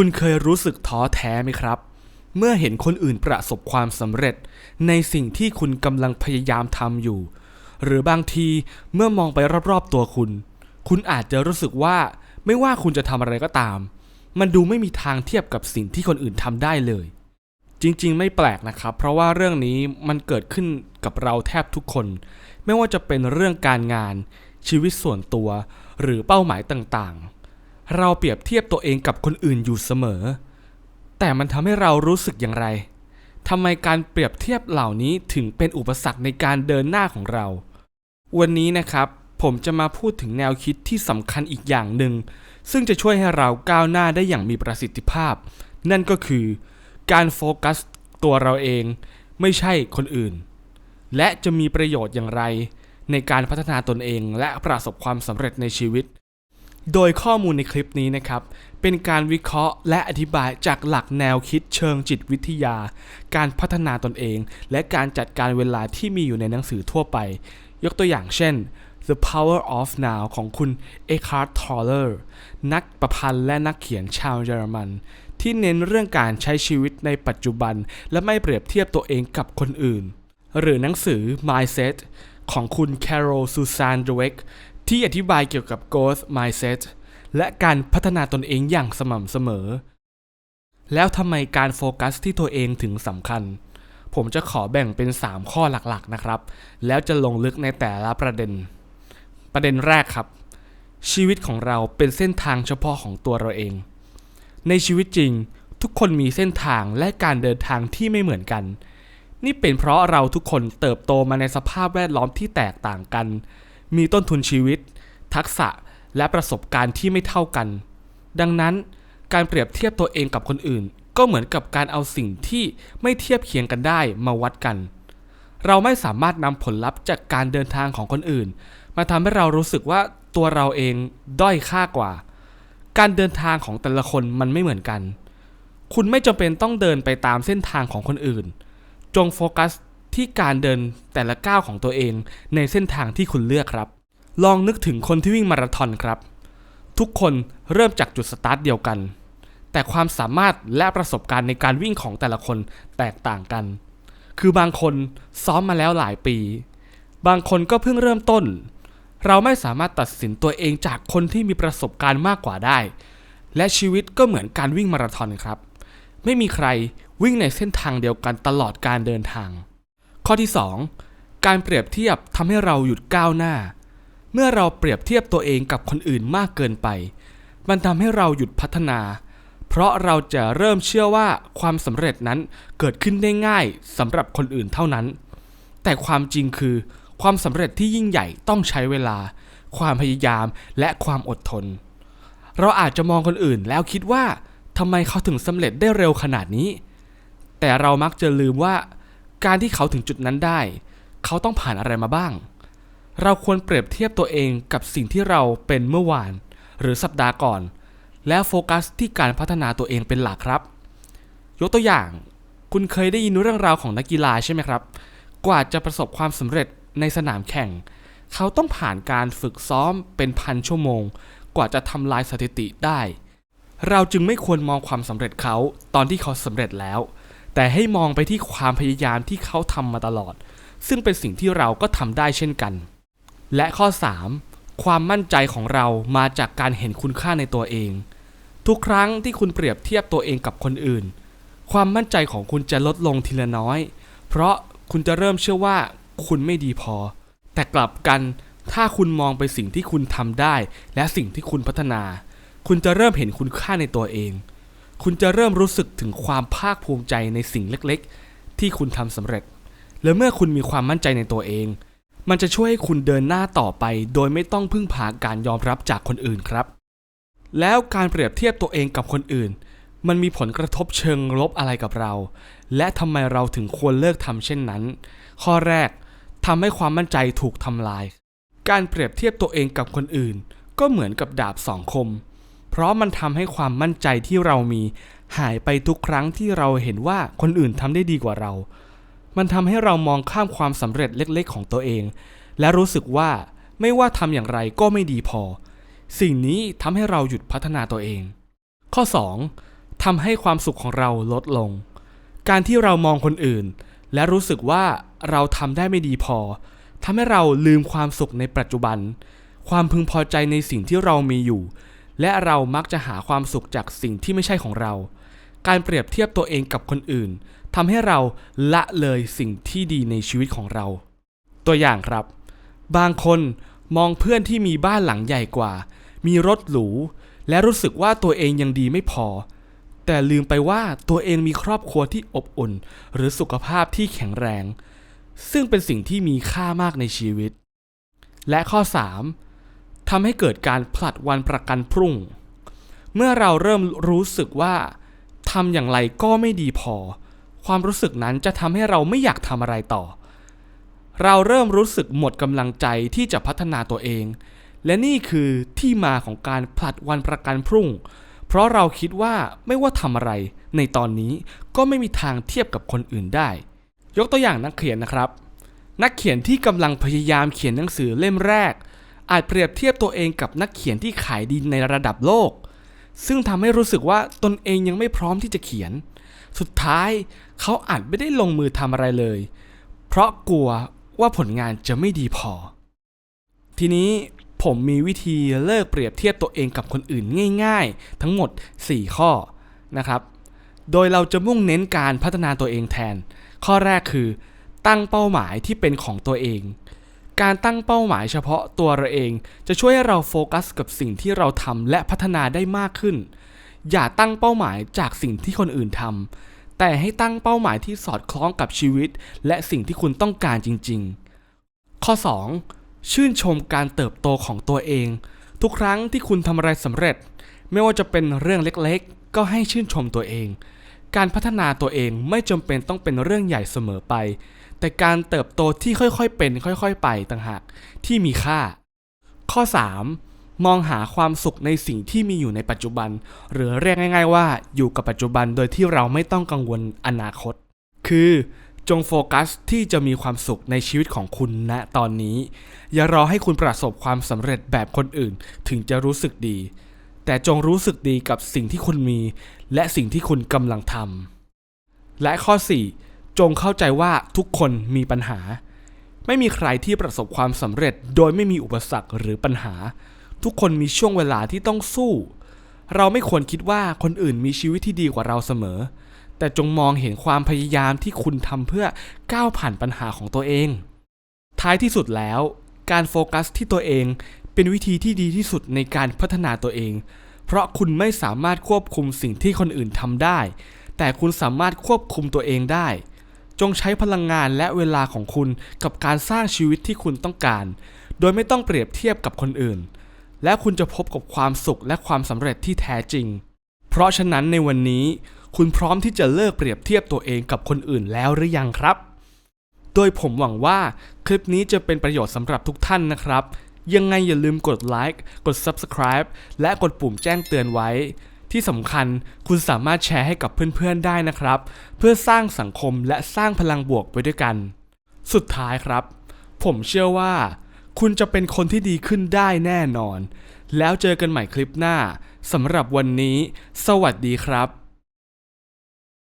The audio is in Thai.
คุณเคยรู้สึกท้อแท้ไหมครับ เมื่อเห็นคนอื่นประสบความสำเร็จ ในสิ่งที่คุณกำลังพยายามทำอยู่ หรือบางทีเมื่อมองไปรอบๆตัวคุณ คุณอาจจะรู้สึกว่าไม่ว่าคุณจะทำอะไรก็ตาม มันดูไม่มีทางเทียบกับสิ่งที่คนอื่นทำได้เลย จริงๆ ไม่แปลกนะครับ เพราะว่าเรื่องนี้มันเกิดขึ้นกับเราแทบทุกคน ไม่ว่าจะเป็นเรื่องการงาน ชีวิตส่วนตัว หรือเป้าหมายต่างๆ เราเปรียบเทียบตัวเองกับคนอื่นอยู่เสมอ แต่มันทำให้เรารู้สึกอย่างไรทำไมการเปรียบเทียบเหล่านี้ถึงเป็นอุปสรรคในการเดินหน้าของเรา วันนี้นะครับผมจะมาพูดถึงแนวคิดที่สำคัญอีกอย่างหนึ่ง ซึ่งจะช่วยให้เราก้าวหน้าได้อย่างมีประสิทธิภาพ นั่นก็คือ การโฟกัสตัวเราเอง ไม่ใช่คนอื่น และจะมีประโยชน์อย่างไร ในการพัฒนาตนเองและประสบความสำเร็จในชีวิต โดยข้อมูลในคลิปนี้นะครับ เป็นการวิเคราะห์และอธิบายจากหลักแนวคิดเชิงจิตวิทยา การพัฒนาตนเอง และการจัดการเวลาที่มีอยู่ในหนังสือทั่วไป ยกตัวอย่างเช่น The Power of Now ของคุณ Eckhart Tolle นักประพันธ์และนักเขียนชาวเยอรมัน ที่เน้นเรื่องการใช้ชีวิตในปัจจุบัน และไม่เปรียบเทียบตัวเองกับคนอื่น หรือหนังสือ Mindset ของคุณ Carol Susan Dweck ที่อธิบายเกี่ยวกับ growth mindset และการพัฒนาตนเองอย่างสม่ำเสมอ แล้วทำไมการโฟกัสที่ตัวเองถึงสำคัญ ผมจะขอแบ่งเป็น 3 ข้อหลักๆนะครับ แล้วจะลงลึกในแต่ละประเด็น ประเด็นแรกครับ ชีวิตของเราเป็นเส้นทางเฉพาะของตัวเราเอง ในชีวิตจริง ทุกคนมีเส้นทางและการเดินทางที่ไม่เหมือนกัน นี่เป็นเพราะเราทุกคนเติบโตมาในสภาพแวดล้อมที่แตกต่างกัน มีต้นทุนชีวิต ทักษะและประสบการณ์ที่ไม่เท่ากัน ดังนั้นการเปรียบเทียบตัวเองกับคนอื่น ก็เหมือนกับการเอาสิ่งที่ไม่เทียบเคียงกันได้มาวัดกัน เราไม่สามารถนำผลลัพธ์จากการเดินทางของคนอื่น มาทำให้เรารู้สึกว่าตัวเราเองด้อยค่ากว่า การเดินทางของแต่ละคนมันไม่เหมือนกัน คุณไม่จำเป็นต้องเดินไปตามเส้นทางของคนอื่น จงโฟกัส ที่การเดินแต่ละก้าวของตัวเองในเส้นทางที่คุณเลือกครับ ลองนึกถึงคนที่วิ่งมาราธอนครับ ทุกคนเริ่มจากจุดสตาร์ทเดียวกัน แต่ความสามารถและประสบการณ์ในการวิ่งของแต่ละคนแตกต่างกัน คือบางคนซ้อมมาแล้วหลายปี บางคนก็เพิ่งเริ่มต้น เราไม่สามารถตัดสินตัวเองจากคนที่มีประสบการณ์มากกว่าได้ และชีวิตก็เหมือนการวิ่งมาราธอนครับ ไม่มีใครวิ่งในเส้นทางเดียวกันตลอดการเดินทาง ข้อที่ 2 การเปรียบเทียบทำให้เราหยุดก้าวหน้า เมื่อเราเปรียบเทียบตัวเองกับคนอื่นมากเกินไป มันทำให้เราหยุดพัฒนา เพราะเราจะเริ่มเชื่อว่าความสำเร็จนั้นเกิดขึ้นได้ง่ายสำหรับคนอื่นเท่านั้น แต่ความจริงคือ ความสำเร็จที่ยิ่งใหญ่ต้องใช้เวลา ความพยายามและความอดทน เราอาจจะมองคนอื่นแล้วคิดว่าทำไมเขาถึงสำเร็จได้เร็วขนาดนี้ แต่เรามักจะลืมว่า การที่เขาถึงจุดนั้นได้ เขาต้องผ่านอะไรมาบ้าง เราควรเปรียบเทียบตัวเองกับสิ่งที่เราเป็นเมื่อวาน หรือสัปดาห์ก่อน แล้วโฟกัสที่การพัฒนาตัวเองเป็นหลักครับ ยกตัวอย่าง คุณเคยได้ยินเรื่องราวของนักกีฬาใช่ไหมครับ กว่าจะประสบความสำเร็จในสนามแข่ง เขาต้องผ่านการฝึกซ้อมเป็นพันชั่วโมง กว่าจะทำลายสถิติได้ เราจึงไม่ควรมองความสำเร็จเขาตอนที่เขาสำเร็จแล้ว แต่ให้มองไปที่ความพยายามที่เขาทำมาตลอด ซึ่งเป็นสิ่งที่เราก็ทำได้เช่นกัน และข้อ 3 ความมั่นใจของเรามาจากการเห็นคุณค่าในตัวเอง ทุกครั้งที่คุณเปรียบเทียบตัวเองกับคนอื่น ความมั่นใจของคุณจะลดลงทีละน้อย เพราะคุณจะเริ่มเชื่อว่าคุณไม่ดีพอ แต่กลับกันถ้าคุณมองไปสิ่งที่คุณทำได้ และสิ่งที่คุณพัฒนา คุณจะเริ่มเห็นคุณค่าในตัวเอง คุณจะเริ่มรู้สึกถึงความภาคภูมิใจในสิ่งเล็กๆ ที่คุณทำสำเร็จ และเมื่อคุณมีความมั่นใจในตัวเอง มันจะช่วยให้คุณเดินหน้าต่อไป โดยไม่ต้องพึ่งพาการยอมรับจากคนอื่นครับ แล้วการเปรียบเทียบตัวเองกับคนอื่น มันมีผลกระทบเชิงลบอะไรกับเรา และทำไมเราถึงควรเลิกทำเช่นนั้น ข้อแรกทำให้ความมั่นใจถูกทำลาย การเปรียบเทียบตัวเองกับคนอื่น ก็เหมือนกับดาบสองคม เพราะมันทำให้ความมั่นใจที่เรามีหายไปทุกครั้งที่เราเห็นว่าคนอื่นทำได้ดีกว่าเรา มันทำให้เรามองข้ามความสำเร็จเล็กๆ ของตัวเอง และรู้สึกว่าไม่ว่าทำอย่างไรก็ไม่ดีพอ สิ่งนี้ทำให้เราหยุดพัฒนาตัวเอง ข้อทำให้ความสุขของเราลดลง การที่เรามองคนอื่น และรู้สึกว่าเราทำได้ไม่ดีพอทำให้เราลืมความสุขในปัจจุบัน ความพึงพอใจในสิ่งที่เรามีอยู่ และเรามักจะหาความสุขจากสิ่งที่ไม่ใช่ของเรา การเปรียบเทียบตัวเองกับคนอื่นทำให้เราละเลยสิ่งที่ดีในชีวิตของเรา ตัวอย่างครับ บางคนมองเพื่อนที่มีบ้านหลังใหญ่กว่า มีรถหรู และรู้สึกว่าตัวเองยังดีไม่พอ แต่ลืมไปว่าตัวเองมีครอบครัวที่อบอุ่น หรือสุขภาพที่แข็งแรง ซึ่งเป็นสิ่งที่มีค่ามากในชีวิต และข้อ 3. ทำให้เกิดการผลัดวันประกันพรุ่ง เมื่อเราเริ่มรู้สึกว่าทำอย่างไรก็ไม่ดีพอ ความรู้สึกนั้นจะทำให้เราไม่อยากทำอะไรต่อ เราเริ่มรู้สึกหมดกำลังใจที่จะพัฒนาตัวเอง และนี่คือที่มาของการผลัดวันประกันพรุ่ง เพราะเราคิดว่าไม่ว่าทำอะไร ในตอนนี้ก็ไม่มีทางเทียบกับคนอื่นได้ ยกตัวอย่างนักเขียนนะครับ นักเขียนที่กำลังพยายามเขียนหนังสือเล่มแรก อาจเปรียบเทียบตัวเองกับนักเขียนที่ขายดีในระดับโลก ซึ่งทำให้รู้สึกว่าตนเองยังไม่พร้อมที่จะเขียน สุดท้ายเขาอาจไม่ได้ลงมือทำอะไรเลย เพราะกลัวว่าผลงานจะไม่ดีพอ ทีนี้ผมมีวิธีเลิกเปรียบเทียบตัวเองกับคนอื่นง่าย ๆ ทั้งหมด 4 ข้อนะครับ โดยเราจะมุ่งเน้นการพัฒนาตัวเองแทน ข้อแรกคือ ตั้งเป้าหมายที่เป็นของตัวเอง การตั้งเป้าหมายเฉพาะตัวเราเอง จะช่วยให้เราโฟกัสกับสิ่งที่เราทำและพัฒนาได้มากขึ้น อย่าตั้งเป้าหมายจากสิ่งที่คนอื่นทำแต่ให้ตั้งเป้าหมายที่สอดคล้องกับชีวิต และสิ่งที่คุณต้องการจริง ๆ ข้อ 2. ชื่นชมการเติบโตของตัวเอง ทุกครั้งที่คุณทำอะไรสำเร็จ ไม่ว่าจะเป็นเรื่องเล็กๆ ก็ให้ชื่นชมตัวเอง การพัฒนาตัวเองไม่จำเป็นต้องเป็นเรื่องใหญ่เสมอไป แต่การเติบโตที่ค่อยๆเป็นค่อยๆ ไปต่างหากที่มีค่า ข้อ 3. มองหาความสุขในสิ่งที่มีอยู่ในปัจจุบัน หรือเรียกง่าย ๆ ว่าอยู่กับปัจจุบันโดยที่เราไม่ต้องกังวลอนาคต คือจงโฟกัสที่จะมีความสุขในชีวิตของคุณณตอนนี้ อย่ารอให้คุณประสบความสำเร็จแบบคนอื่นถึงจะรู้สึกดี แต่จงรู้สึกดีกับสิ่งที่คุณมี และสิ่งที่คุณกำลังทำและข้อ 4 จงเข้าใจว่าทุกคนมีปัญหา ไม่มีใครที่ประสบความสำเร็จโดยไม่มีอุปสรรคหรือปัญหา ทุกคนมีช่วงเวลาที่ต้องสู้ เราไม่ควรคิดว่าคนอื่นมีชีวิตที่ดีกว่าเราเสมอ แต่จงมองเห็นความพยายามที่คุณทำเพื่อก้าวผ่านปัญหาของตัวเอง ท้ายที่สุดแล้ว การโฟกัสที่ตัวเองเป็นวิธีที่ดีที่สุดในการพัฒนาตัวเอง เพราะคุณไม่สามารถควบคุมสิ่งที่คนอื่นทำได้ แต่คุณสามารถควบคุมตัวเองได้ จงใช้พลังงานและเวลาของคุณกับการสร้างชีวิตที่คุณต้องการ โดยไม่ต้องเปรียบเทียบกับคนอื่น และคุณจะพบกับความสุขและความสำเร็จที่แท้จริง เพราะฉะนั้นในวันนี้ คุณพร้อมที่จะเลิกเปรียบเทียบตัวเองกับคนอื่นแล้วหรือยังครับ โดยผมหวังว่าคลิปนี้จะเป็นประโยชน์สำหรับทุกท่านนะครับ ยังไงอย่าลืมกดไลค์กด Subscribe และกดปุ่มแจ้งเตือนไว้ ที่สำคัญคุณสามารถแชร์ให้กับเพื่อนๆได้นะครับ เพื่อสร้างสังคมและสร้างพลังบวกไปด้วยกัน สุดท้ายครับ ผมเชื่อว่า คุณจะเป็นคนที่ดีขึ้นได้แน่นอน แล้วเจอกันใหม่คลิปหน้าสำหรับวันนี้ สวัสดีครับ